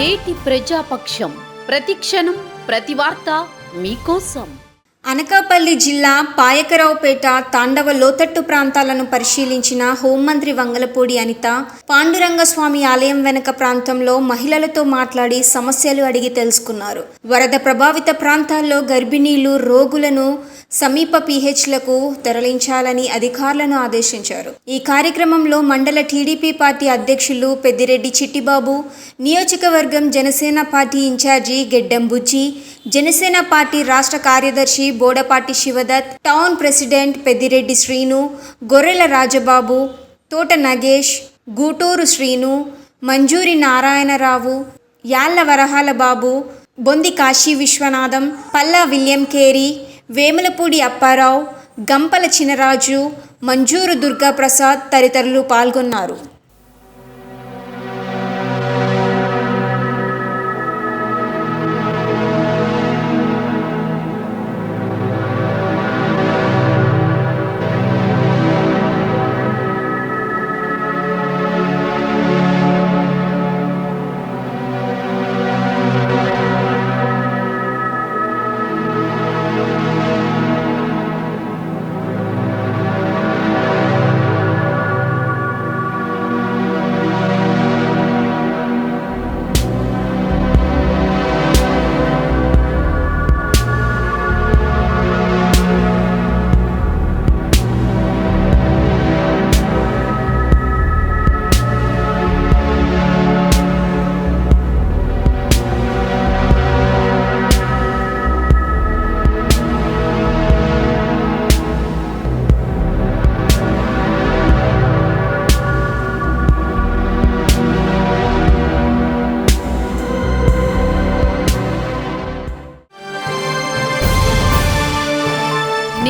నేటి ప్రజాపక్షం. ప్రతిక్షణం ప్రతి వార్త మీకోసం. అనకాపల్లి జిల్లా పాయకరావుపేట తాండవ లోతట్టు ప్రాంతాలను పరిశీలించిన హోంమంత్రి వంగలపూడి అనిత పాండురంగస్వామి ఆలయం వెనక ప్రాంతంలో మహిళలతో మాట్లాడి సమస్యలు అడిగి తెలుసుకున్నారు. వరద ప్రభావిత ప్రాంతాల్లో గర్భిణీలు రోగులను సమీప పీహెచ్లకు తరలించాలని అధికారులను ఆదేశించారు. ఈ కార్యక్రమంలో మండల టీడీపీ పార్టీ అధ్యక్షులు పెద్దిరెడ్డి చిట్టిబాబు నియోజకవర్గం జనసేన పార్టీ ఇన్ఛార్జి గెడ్డం బుజ్జి జనసేన పార్టీ రాష్ట్ర కార్యదర్శి Bodapati Sivadatt town president Peddireddy Srinu Gorrela Rajababu Thota Nagesh Guturu Srinu Manjuri Narayanarao Yalla Varahala Babu Bondi Kasi Viswanatham Palla William Carey Vemulapudi Apparao Gampala Chinaraju మంజూరు దుర్గాప్రసాద్ తదితరులు పాల్గొన్నారు.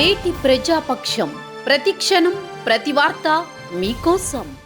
నేటి ప్రజాపక్షం. ప్రతిక్షణం ప్రతి వార్త మీకోసం.